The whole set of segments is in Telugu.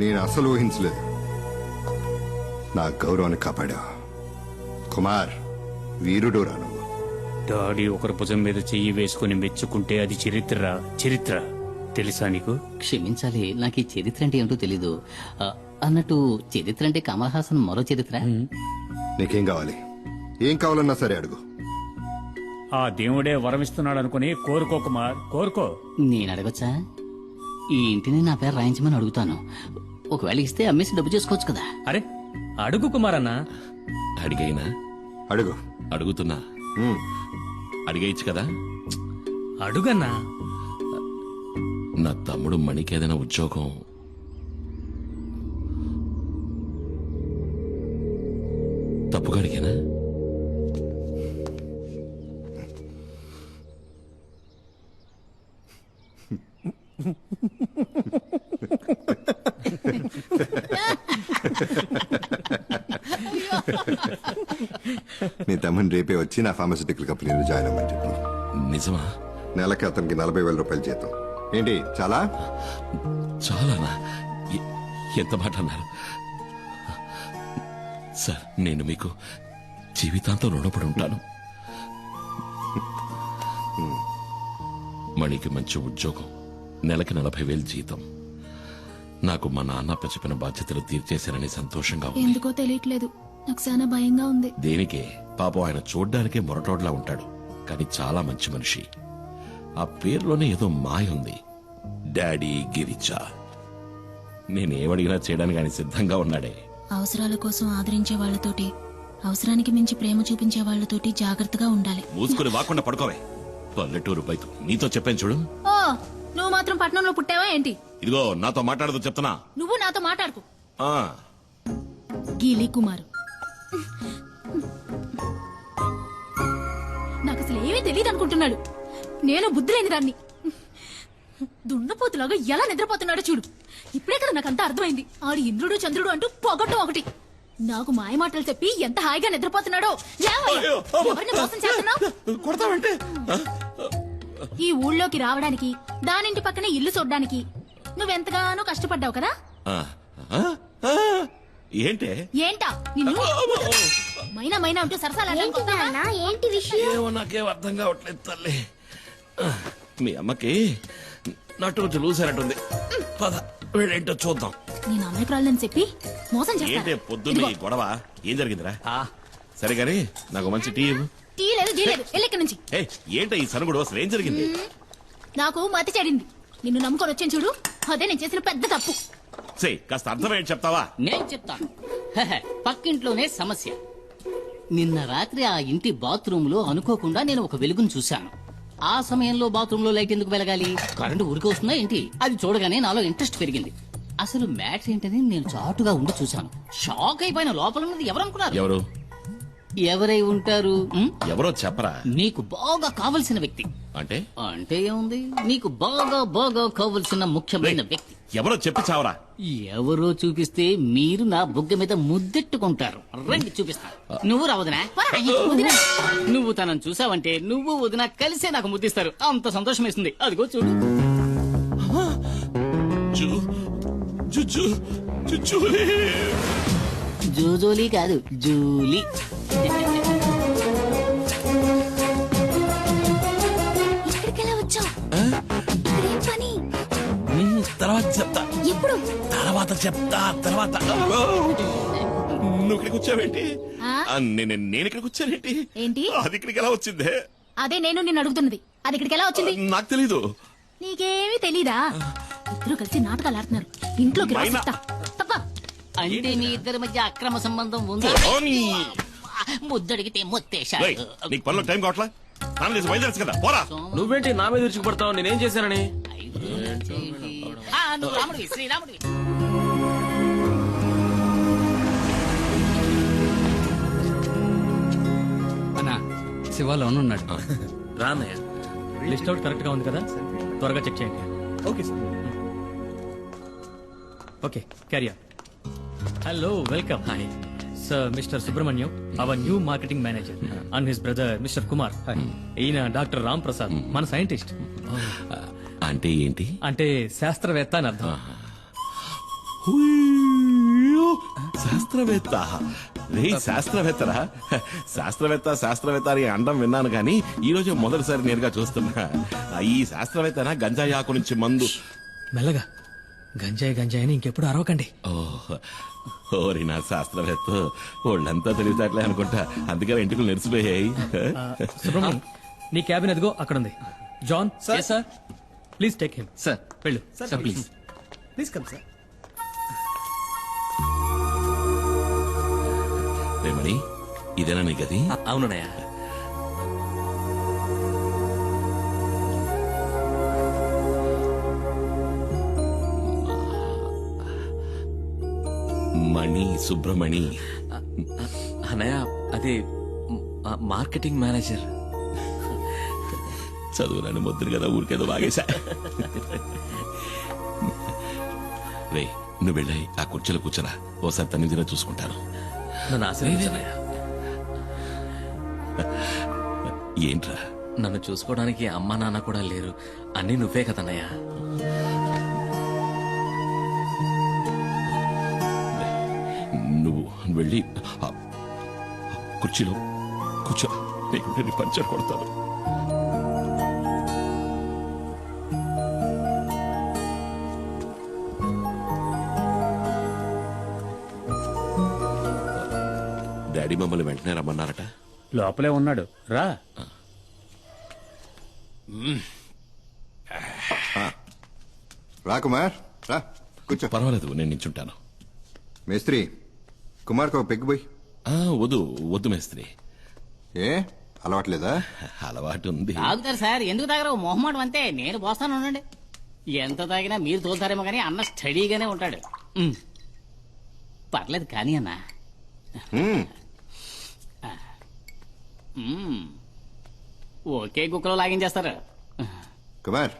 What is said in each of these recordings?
నేను అసలు ఊహించలేదు. నా గౌరవాన్ని కాపాడా? కుమార్ వీరుడు రాను. డాడీ ఒకరి భుజం మీద చెయ్యి వేసుకుని మెచ్చుకుంటే అది చరిత్ర. చరిత్ర. తెలుసా నీకు? క్షమించాలి నాకు ఈ చరిత్ర అంటే ఏమిటో తెలీదు. ఆ, అన్నట్టు చరిత్ర అంటే కమల్ హాసన్ మరో చరిత్ర? నీకేం కావాలి? ఏం కావాలన్నా సరే అడుగు. ఆ దేవుడే వరమిస్తున్నాడు అనుకుని కోరుకో కుమార్. కోరుకో. నేను అడగచ్చా? ఈ ఇంటిని నా పేరు రాయించమని అడుగుతాను. ఒకవేళ ఇస్తే అమ్మేసి డబ్బు చేసుకోవచ్చు కదా. అరే అడుగు కుమార్ అన్న అడిగైనా? అడుగు. అడుగుతున్నా. అడిగేయచ్చు కదా? అడుగన్నా. నా తమ్ముడు మణికి ఏదైనా ఉద్యోగం. తప్పుగా అడిగానా? నీ తమ్ముని రేపే వచ్చి నా ఫార్మసిటికల్ కంపెనీలో జాయిన్ అవ్వమని చెప్పు. నిజమా? నెలకి అతనికి నలభై వేల రూపాయలు జీతం. ఏంటి చాలా? చాలానా? ఎ- ఎంత మాట అన్నారు? సార్ నేను మీకు జీవితాంతం రుణపడి ఉంటాను. మణికి మంచి ఉద్యోగం నెలకి నలభై వేలు జీతం. నాకు మా నాన్న చెప్పిన బాధ్యతలు తీర్చేశానని సంతోషంగా ఉంది. ఎందుకో తెలియట్లేదు. నాకు చాలా భయంగా ఉంది. దేనికే? పాపం ఆయన చూడ్డానికే మొరటోడ్లా ఉంటాడు. కానీ చాలా మంచి మనిషి. ఆ పేరులోనే ఏదో మాయ ఉంది. డాడీ గిరిజా. నేనేమడిగినా చేయడానికి ఆయన సిద్ధంగా ఉన్నాడే. అవసరాల కోసం ఆదరించే వాళ్ళతోటి అవసరానికి మించి ప్రేమ చూపించే వాళ్ళతోటి జాగ్రత్తగా ఉండాలి. మూసుకుని వాకుండా పడుకోవే. పల్లెటూరు బయట నీతో చెప్పాను చూడు. ఓ నువ్వు మాత్రం పట్నంలో పుట్టావా ఏంటి? ఇదిగో నాతో మాట్లాడదు చెప్తున్నా. నువ్వు నాతో మాట్లాడుకో. ఆ, గీలి కుమారు నాకు అసలు ఏమీ తెలియదు అనుకుంటున్నాడు. నేను బుద్ధి లేని దాన్ని. దున్నపోతులాగా ఎలా నిద్రపోతున్నాడో చూడు. ఇప్పుడే కదా నాకు అంతా అర్థమైంది. ఆడు ఇంద్రుడు చంద్రుడు అంటూ పొగట్టం ఒకటి. నాకు మాయ మాటలు చెప్పి ఎంత హాయిగా నిద్రపోతున్నాడో. లేవయ్యా. ఎవరిని మోసం చేస్తున్నావు? కొడతావంటే? ఈ ఊళ్ళోకి రావడానికి దానింటి పక్కనే ఇల్లు చూడ్డానికి నువ్వెంతగానో కష్టపడ్డావు కదా? ఆ, ఆ, ఆ, ఏంటే? ఏంటా? నిన్ను? మైనా మైనా అంటూ సరసాలు ఏంటి విషయం? ఏమో నాకేం అర్థం కావట్లేదు తల్లి. మీ అమ్మకి నటు రుచి లూసారట్టుంది పద వీళ్ళేంటో చూద్దాం. నేను అమాయకురాలని చెప్పి మోసం ఏంటే పొద్దున్న ఈ గొడవ? ఏం జరిగిందిరా? సరే గాని నాకు మంచి టీ ఇవ్వు. టీ లేదు టీ లేదు. వెళ్ళి ఇక్కడి నుంచి. ఏయ్ ఏంట ఈ సనుగుడు? అసలు ఏం జరిగింది? నాకు మతి చెడింది. నిన్ను నమ్ముకొని వచ్చాను చూడు. అదే నేను చేసిన పెద్ద తప్పు. సే కాస్త అర్థమేంటి చెప్తావా? నేను చెప్తాను. హెహె, పక్కింట్లోనే సమస్య. నిన్న రాత్రి ఆ ఇంటి బాత్రూమ్లో అనుకోకుండా నేను ఒక వెలుగును చూశాను. ఆ సమయంలో బాత్రూమ్లో లైట్ ఎందుకు వెలగాలి? కరెంటు ఊరికి వస్తుందా ఏంటి? అది చూడగానే నాలో ఇంట్రెస్ట్ పెరిగింది. అసలు మ్యాటర్ ఏంటని నేను చాటుగా ఉండి చూశాను. షాక్ అయిపోయిన లోపల ఉన్నది ఎవరనుకున్నారు ఎవరు? ఎవరై ఉంటారు? ఎవరో చెప్పరా? నీకు బాగా కావలసిన వ్యక్తి. అంటే? అంటే ఏముంది? నీకు బాగా బాగా కావలసిన ముఖ్యమైన వ్యక్తి. ఎవరో చెప్పి చావరా? ఎవరో చూపిస్తే మీరు నా బుగ్గ మీద ముద్దెట్టుకుంటారు. రండి చూపిస్తా. నువ్వు రావదనా? నువ్వు తనని చూసావంటే నువ్వు వదిన కలిసే నాకు ముద్దిస్తారు. అంత సంతోషం వేస్తుంది. అదిగో చూడు. జూ జూ జూ జూ జూలీ. జూజోలీ కాదు జూలీ. తర్వాత చెప్తా. ఎప్పుడు? తర్వాత చెప్తా తర్వాత. నువ్వు ఇక్కడికి వచ్చావేంటి? నేను నేను ఇక్కడికి వచ్చానేంటి? ఏంటి? అది ఇక్కడికి ఎలా వచ్చిందే? అదే నేను నిన్ను అడుగుతున్నది. అది ఇక్కడికి ఎలా వచ్చింది? నాకు తెలీదు. నీకేమీ తెలీదా? ఇద్దరు కలిసి నాటకాలు ఆడుతున్నారు. ఇంట్లోకి. తప్ప. అంటే మీ ఇద్దరి మధ్య అక్రమ సంబంధం ఉంది. ముద్దడిగితే రేయ్, మొత్తేశాడు నీకు పనిలో టైం కావట్లా? స్నానం చేసి బయలుదేరచ్చు కదా పోరా. నువ్వేంటి నా మీద విరుచుకుపడతావు? నేనేం చేశానని? ఆ, నువ్వు రాముడివి శ్రీరాముడివి. అన్నా శివ లోన్ ఉన్నాడు. రా అన్నయ్య లిస్ట్ అవుట్ కరెక్ట్గా ఉంది కదా? త్వరగా చెక్ చేయండి. Okay sir. Okay carrier hello welcome hi mister Subrahmanyam our new marketing manager and his brother mister Kumar ఈయన డాక్టర్ రామ్ ప్రసాద్ మన సైంటిస్ట్. అంటే ఏంటి? అంటే శాస్త్రవేత్త అని అర్థం. శాస్త్రవేత్త. రే శాస్త్రవేత్తరా? శాస్త్రవేత్త శాస్త్రవేత్త అని అండం విన్నాను కానీ ఈ రోజు మొదటిసారి నేరుగా చూస్తున్నా. ఈ శాస్త్రవేత్తనా? గంజాయి ఆకు నుంచి మందు. మెల్లగా. గంజాయి గంజాయి అని ఇంకెప్పుడు అరవకండి. ఓ, ఓరి నా శాస్త్రవేత్త వాళ్ళంతా తెలివితేటలే అనుకుంటా. అందుకని ఇంటికి నెరిసిపోయాయి. సుబ్రహ్మణ్యం నీ క్యాబిన్ ఎదుగో అక్కడ ఉంది John sir sir please take him sir వెళ్ళు. Sir please please come sir రేమణి ఇదేనా నీ గది? అవునన్నయ్య. మణి సుబ్రమణి అన్నయ్య అది మార్కెటింగ్ మేనేజర్. చదువులని ముద్దురు కదా ఊరికేదో బాగేశా రే నువ్వు వెళ్ళాయి ఆ కుర్చీలో కూర్చోరా. ఓసారి తన్ని చూసుకుంటాను. నన్ను ఏంట్రా? నన్ను చూసుకోవడానికి అమ్మా నాన్న కూడా లేరు. అన్నీ నువ్వే కదన్నయ్య. వెళ్ళి కుర్చీలో కూర్చో నీకు నేను పంచర్ కొడతాను. డాడీ మమ్మల్ని వెంటనే రమ్మన్నారట. లోపలే ఉన్నాడు. రా. రా కుమార్ రా కూర్చో. పర్వాలేదు నేను నించుంటాను. మేస్త్రి కుమార్కి ఒక పెగ్గు పోయి ఆ, వద్దు వద్దు మేస్త్రి. ఏ అలవాట్లేదా? అలవాటు ఉంది తాగుతారు సార్ ఎందుకు తాగరు మొహమాటం అంతే నేను పోస్తాను ఉండండి. ఎంత తాగినా మీరు తోలుతారేమో కానీ అన్న స్టడీగానే ఉంటాడు. ఉమ్. పర్లేదు కానీ అన్న. హ్మ్. ఉమ్. ఒకే కుక్కలో లాగించేస్తారు కుమార్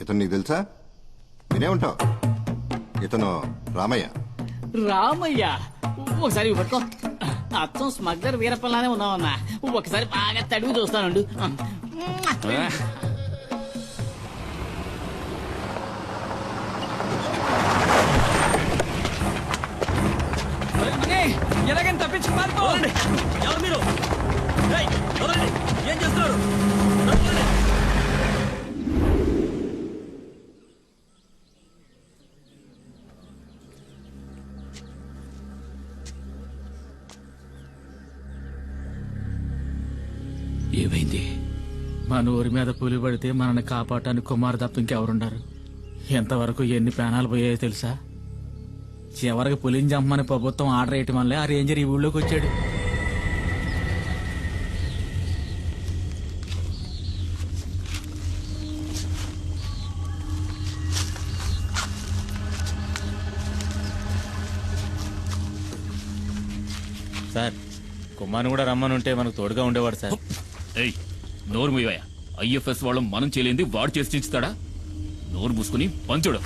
ఇతను నీకు తెలుసా? వినే ఉంటావు. ఇతను రామయ్య. రామయ్య ఒకసారి ఇవి పట్టుకో. అచ్చం స్మగ్లర్ వీరప్పలానే ఉన్నావన్నా. ఒకసారి బాగా తడివి చూస్తానండు. ఎలాగని తప్పించి పారిపోండి ఎవరు మీరు? ఏం చేస్తున్నారు? మన ఊరి మీద పులి పడితే మనల్ని కాపాడటానికి కుమార్ తప్ప ఇంకెవరుండరు? ఎంతవరకు ఎన్ని ప్రాణాలు పోయాయో తెలుసా? చివరికి పులిని చంపమని ప్రభుత్వం ఆర్డర్ వేయటం వల్లే ఆ రేంజర్ ఈ ఊళ్ళోకి వచ్చాడు. సార్ కుమార్ని కూడా రమ్మని ఉంటే మనకు తోడుగా ఉండేవాడు సార్. ఏయ్ నోరు మూయవయ్యా. ఐఎఫ్ఎస్ వాళ్ళు మనం చేయలేంది వాడు చేసి చించుతాడా నోరు మూసుకుని పంచుడు.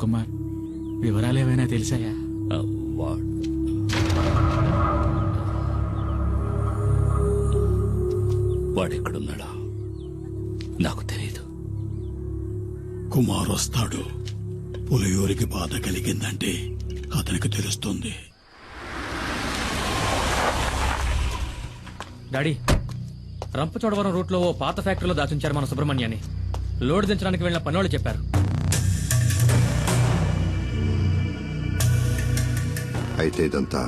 కుమార్ వివరాలు ఏమైనా తెలిసాయా? వాడెక్కడున్నాడా? నాకు తెలియదు కుమార్ వస్తాడు. పులియూరికి బాధ కలిగిందంటే అతనికి తెలుస్తుంది. డాడీ రంపచోడవరం రూట్లో ఓ పాత ఫ్యాక్టరీలో దాచుంచారు మన సుబ్రహ్మణ్యాన్ని. లోడ్ దించడానికి వెళ్ళిన పనోళ్ళు చెప్పారు. అయితే ఇదంతా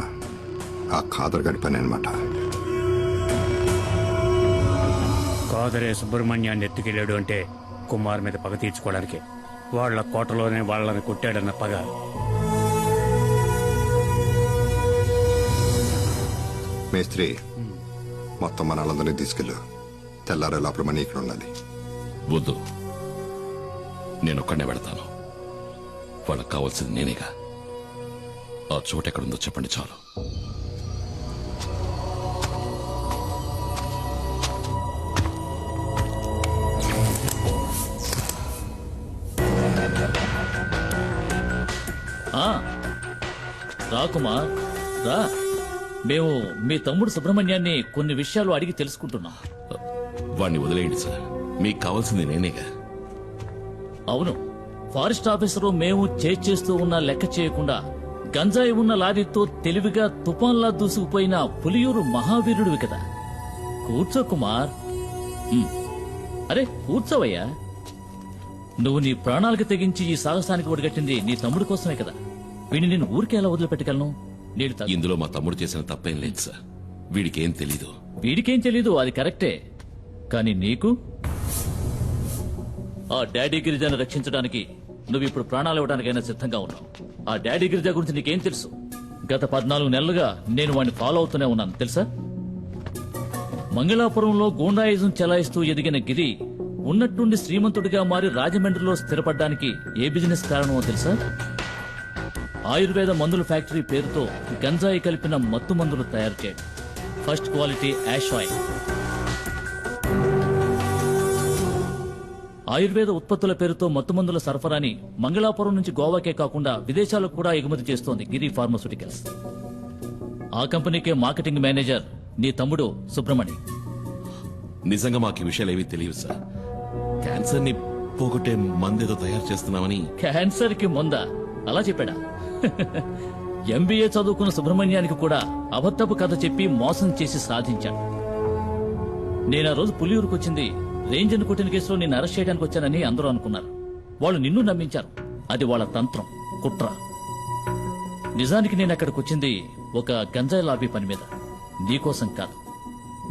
ఆ ఖాదర్ గడి పని అనమాట కాదరే సుబ్రహ్మణ్యాన్ని ఎత్తుకెళ్ళాడు అంటే కుమార్ మీద పగ తీర్చుకోవడానికి. వాళ్ళ కోటలోనే వాళ్ళని కొట్టాడన్న పగ. మేస్త్రి మొత్తం మన వాళ్ళందరినీ తీసుకెళ్ళు. తెల్లారే లోపల మనీ ఇక్కడ ఉండాలి వద్దు. నేనొక్కడనే వెళతాను వాళ్ళకి కావాల్సింది నేనేగా. ఆ చోటు ఎక్కడుందో చెప్పండి చాలు. ఆ, రా కుమార్ రా. మేము మీ తమ్ముడు సుబ్రహ్మణ్యాన్ని కొన్ని విషయాలు అడిగి తెలుసుకుంటున్నాం. వాణ్ణి వదిలేయండి సార్. మీకు కావాల్సింది నేనేగా. అవును ఫారెస్ట్ ఆఫీసరు మేము చేస్తూ ఉన్న లెక్క చేయకుండా గంజాయి ఉన్న లారీతో తెలివిగా తుఫాన్లా దూసుకుపోయిన పులియూరు మహావీరుడివి కదా. కూర్చో కుమార్. అరే కూర్చోవయ్యా. నువ్వు నీ ప్రాణాలకు తెగించి ఈ సాహసానికి ఒడిగట్టింది నీ తమ్ముడి కోసమే కదా. వీడిని నేను ఊరికే ఎలా వదిలిపెట్టగలను? నేను ఇందులో మా తమ్ముడు చేసిన తప్పేం లేదు సార్. వీడికేం తెలీదు. వీడికేం తెలీదు అది కరెక్టే. కానీ నీకు? ఆ డాడీ గిరిజాను రక్షించడానికి నువ్వు ఇప్పుడు ప్రాణాలు ఇవ్వడానికైనా సిద్ధంగా ఉన్నావు. ఆ డాడీ గిరిజా గురించి నీకేం తెలుసు? గత పద్నాలుగు నెలలుగా నేను వాడిని ఫాలో అవుతూనే ఉన్నాను. తెలుసా? మంగళాపురంలో గూండాయిజం చెలాయిస్తూ ఎదిగిన గిరి ఉన్నట్టుండి శ్రీమంతుడిగా మారి రాజమండ్రిలో స్థిరపడ్డానికి ఏ బిజినెస్ కారణమో తెలుసా? ఆయుర్వేద మందుల ఫ్యాక్టరీ పేరుతో గంజాయి కలిపిన మత్తు మందులు తయారు చేయడం. First quality hash oil. Ayurveda ఉత్పత్తుల పేరుతో మత్తుమందుల సరఫరాని మంగళాపురం నుంచి గోవాకే కాకుండా విదేశాలకు కూడా ఎగుమతి చేస్తోంది గిరి ఫార్మాస్యూటికల్స్. ఆ కంపెనీకే మార్కెటింగ్ మేనేజర్ నీ తమ్ముడు సుబ్రమణి నిజంగా మాకు ఈ విషయాలు ఏవీ తెలియదు సార్. క్యాన్సర్ని పోగొట్టే మందేదో తయారు చేస్తున్నామని. క్యాన్సర్కి ముందా. అలా చెప్పాడా? ఎంబీఏ చదువుకున్న సుబ్రహ్మణ్యానికి కూడా అబద్ధపు కథ చెప్పి మోసం చేసి సాధించాడు. నేను ఆ రోజు పులియూరుకు రేంజన్ రేంజర్ కొట్టిన కేసులో నేను అరెస్ట్ చేయడానికి వచ్చానని అందరూ అనుకున్నారు. వాళ్ళు నిన్ను నమ్మించారు. అది వాళ్ళ తంత్రం కుట్ర. నిజానికి నేను అక్కడికి వచ్చింది ఒక గంజాయి లాబీ పని మీద. నీకోసం కాదు.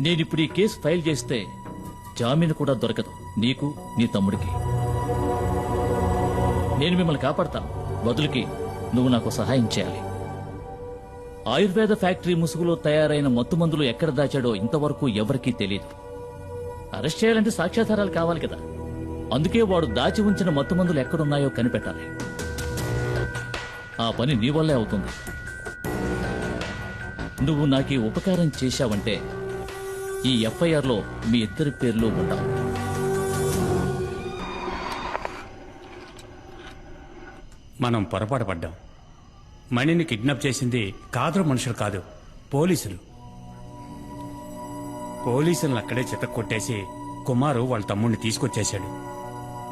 నేనిప్పుడు ఈ కేసు ఫైల్ చేస్తే జామీను కూడా దొరకదు. నీకు నీ తమ్ముడికి. నేను మిమ్మల్ని కాపాడతాను బదులుకి నువ్వు నాకు సహాయం చేయాలి. ఆయుర్వేద ఫ్యాక్టరీ ముసుగులో తయారైన మత్తుమందులు ఎక్కడ దాచాడో ఇంతవరకు ఎవరికీ తెలియదు అరెస్ట్ చేయాలంటే సాక్ష్యాధారాలు కావాలి కదా. అందుకే వాడు దాచి ఉంచిన మత్తు మందులు ఎక్కడున్నాయో కనిపెట్టాలి. ఆ పని నీ వల్లే అవుతుంది. నువ్వు నాకు ఉపకారం చేశావంటే ఈ ఎఫ్ఐఆర్లో మీ ఇద్దరి పేర్లు ఉండవు మనం పొరపాటు పడ్డాం. మణిని కిడ్నాప్ చేసింది కాదు మనుషులు కాదు పోలీసులు. పోలీసులను అక్కడే చిత కొట్టేసి కుమారు వాళ్ళ తమ్ముడిని తీసుకొచ్చేశాడు.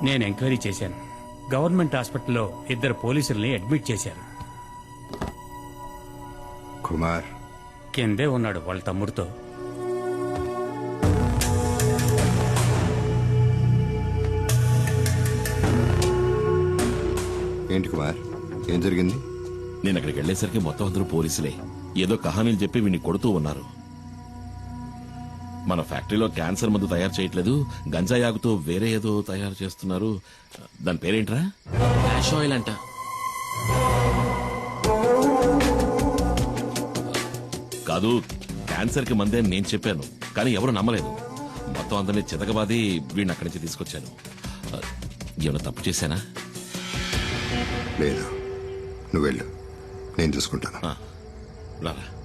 నేను ఎంక్వైరీ చేశాను. గవర్నమెంట్ హాస్పిటల్లో ఇద్దరు పోలీసుల్ని అడ్మిట్ చేశారు. కుమార్. కిందే ఉన్నాడు వాళ్ళ తమ్ముడితో. ఏంటి కుమార్? ఏం జరిగింది? నేను అక్కడికి వెళ్ళేసరికి మొత్తం అందరూ పోలీసులే. ఏదో కహానీలు చెప్పి వీడిని కొడుతూ ఉన్నారు. మన ఫ్యాక్టరీలో క్యాన్సర్ మందు తయారు చేయట్లేదు. గంజాయి ఆకుతో వేరే ఏదో తయారు చేస్తున్నారు. దాని పేరేంట్రా? యాష్ ఆయిల్ అంట. కాదు క్యాన్సర్కి మందే నేను చెప్పాను కానీ ఎవరు నమ్మలేదు. మొత్తం అందరినీ చితకబాది వీడిని అక్కడి నుంచి తీసుకొచ్చాను. ఏమైనా తప్పు చేశానా? లేదు. నువ్వు వెళ్ళు. నేను చూసుకుంటాను. రారా.